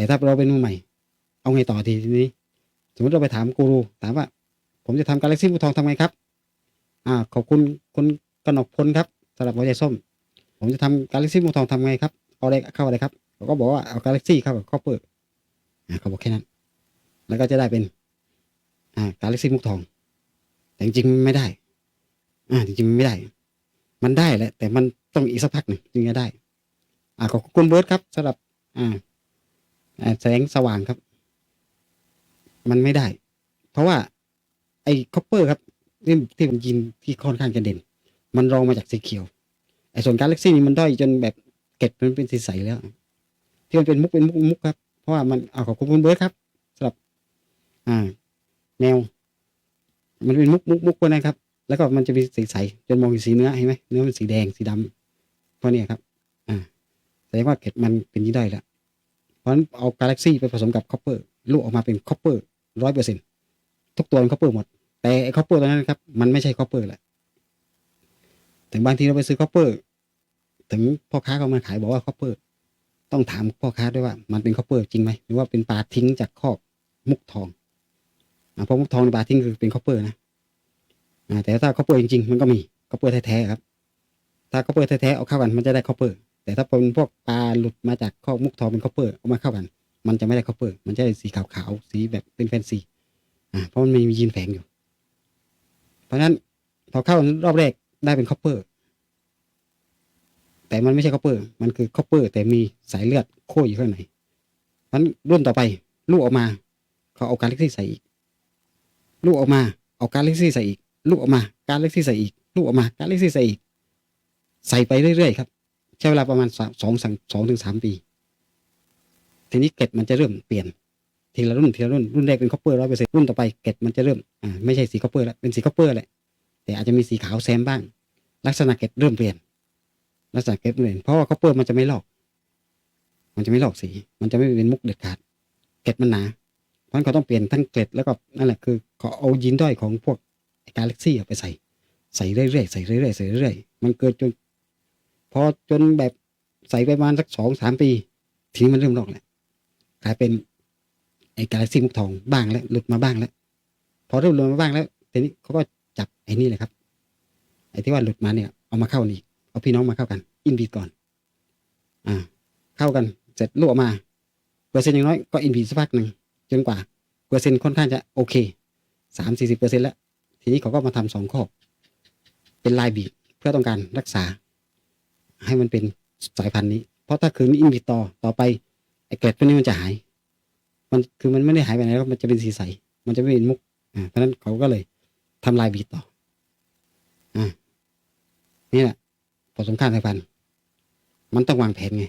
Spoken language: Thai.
แต่ถ้าเราเป็นมือใหม่ เอาไงต่อทีนี้ สมมติเราไปถามกูรูถามว่า ผมจะทำกาแล็กซี่ภูทองทำไงครับ อ่า ขอบคุณคุณกนกพลครับสำหรับหัวใจส้ม ผมจะทำกาแล็กซี่ภูทองทำไงครับ เอาอะไรเข้าอะไรครับเขาก็บอกว่าเอากาแล็กซี่เข้ากับคอเปอร์อ่าเขาบอกแค่นั้น แล้วก็จะได้เป็นอ่ากาแล็กซี่มุกทอง แต่จริงๆไม่ได้ อ่าจริงๆไม่ได้ มันได้แหละแต่มันต้องอีกสักพักหนึ่งจึงจะได้ อ่าขอบคุณเบิร์ดครับสำหรับ อ่า แสงสว่างครับ มันไม่ได้ เพราะว่า ไอ้คอปเปอร์ครับที่ที่ผมยินที่ค่อนข้างจะเด่น มันรองมาจากสีเขียว ไอ้ส่วนกาแล็กซี่นี่มันด้อยจนแบบเกล็ดมันเป็นสีใสแล้ว ที่มันเป็นมุกเป็นมุกมุกครับ เพราะว่ามันเอาขอบคุณเบิร์ดครับสำหรับ อ่า แนว มันเป็นมุกมุกมุกกนั้นครับ แล้วก็มันจะมีสีใสจนมองเห็นสีเนื้อเห็นไหมเนื้อมันสีแดงสีดำเพราะเนี่ยครับ อ่าแสดงว่าเกล็ดมันเป็นยี่ด้อยแล้ว เพราะฉะนั้นเอากาแล็กซี่ไปผสมกับคอปเปอร์ลูกออกมาเป็นคอปเปอร์ร้อยเปอร์เซ็นต์ทุกตัวเป็นคอปเปอร์หมด แต่ไอ้คอปเปอร์ตัวนั้นครับ มันไม่ใช่คอปเปอร์แหละถึงบางทีเราไปซื้อคอปเปอร์ถึงพ่อค้าเขามาขายบอกว่าคอปเปอร์ต้องถามพ่อค้าด้วยว่า มันเป็นคอปเปอร์จริงไหมหรือว่าเป็นปลาทิ้งจากคอกมุกทองเพราะมุกทองในปลาทิ้งคือเป็นคอปเปอร์นะแต่ถ้าคอปเปอร์จริงๆมันก็มีคอปเปอร์แท้ๆครับ ถ้าคอปเปอร์แท้ๆเอาเข้ากันมันจะได้คอปเปอร์ แต่ถ้าเป็นพวกปลาหลุดมาจากคอมุกทองเป็นคอปเปอร์เอามาเข้ากัน มันจะไม่ได้คอปเปอร์ มันจะได้สีขาวๆสีแบบเป็นแฟนซีอ่าเพราะมันมียีนแฝงอยู่ เพราะนั้นพอเข้ารอบแรกได้เป็นคอปเปอร์ แต่มันไม่ใช่คอปเปอร์ มันคือคอปเปอร์ แต่มีสายเลือดโค้อยู่ข้างในเพราะฉะนั้นรุ่นต่อไปลูกออกมาเขาเอาการเล็กซี่ใส่อีกลูกออกมาเอาการเล็กซี่ใส่อีกลูกออกมาการเล็กซี่ใส่อีกลูกออกมาการเล็กซี่ใส่อีกใส่ไปเรื่อยๆครับ ใช้เวลาประมาณสองสองถึงสามปี ทีนี้เกล็ดมันจะเริ่มเปลี่ยนทีละรุ่นทีละรุ่นรุ่นแรกเป็นคอปเปอร์ร้อยเปอร์เซ็นต์รุ่นต่อไปเกล็ดมันจะเริ่มอ่าไม่ใช่สีคอปเปอร์แล้วเป็นสีคอปเปอร์แหละแต่อาจจะมีสีขาวแซมบ้าง ลักษณะเกล็ดเริ่มเปลี่ยน ลักษณะเกล็ดเปลี่ยนเพราะว่าคอปเปอร์มันจะไม่ลอก มันจะไม่ลอกสี มันจะไม่เป็นมุกเด็ดขาดเกล็ดมันหนาเพราะฉะนั้นเขาต้องเปลี่ยนทั้งเกล็ดแล้วก็นั่นแหละคือเขาเอายีนด้อยของพวกกาแล็กซี่ไปใส่ใส่เรื่อยๆใส่เรื่อยๆใส่เรื่อยๆมันเกิดจน พอจนแบบใส่ไปประมาณสักสองสามปี ทีนี้มันเริ่มลอกแหละกลายเป็นไอ้กาแล็กซี่มุกทองบ้างแล้วหลุดมาบ้างแล้ว พอเริ่มหลุดมาบ้างแล้วทีนี้เขาก็จับไอ้นี่เลยครับ ไอ้ที่ว่าหลุดมาเนี่ย เอามาเข้านี่เอาพี่น้องมาเข้ากัน อินบีก่อน อ่า เข้ากันเสร็จลวกมาเปอร์เซ็นต์อย่างน้อยก็อินบีสักพักหนึ่งจนกว่าเปอร์เซ็นต์ค่อนข้างจะโอเคสามสี่สิบเปอร์เซ็นต์แล้ว ทีนี้เขาก็มาทำสองข้อเป็นลายบีบเพื่อต้องการรักษา ให้มันเป็นสายพันธุ์นี้ เพราะถ้าคืนนี้อินบีต่อต่อไปไอ้เกล็ดพวกนี้มันจะหาย มันคือมันไม่ได้หายไปไหนแล้วมันจะเป็นสีใส มันจะไม่เป็นมุกอ่าเพราะนั้นเขาก็เลยทำลายบีต่ออ่านี่แหละผสมข้ามสายพันธุ์มันต้องวางแผนไง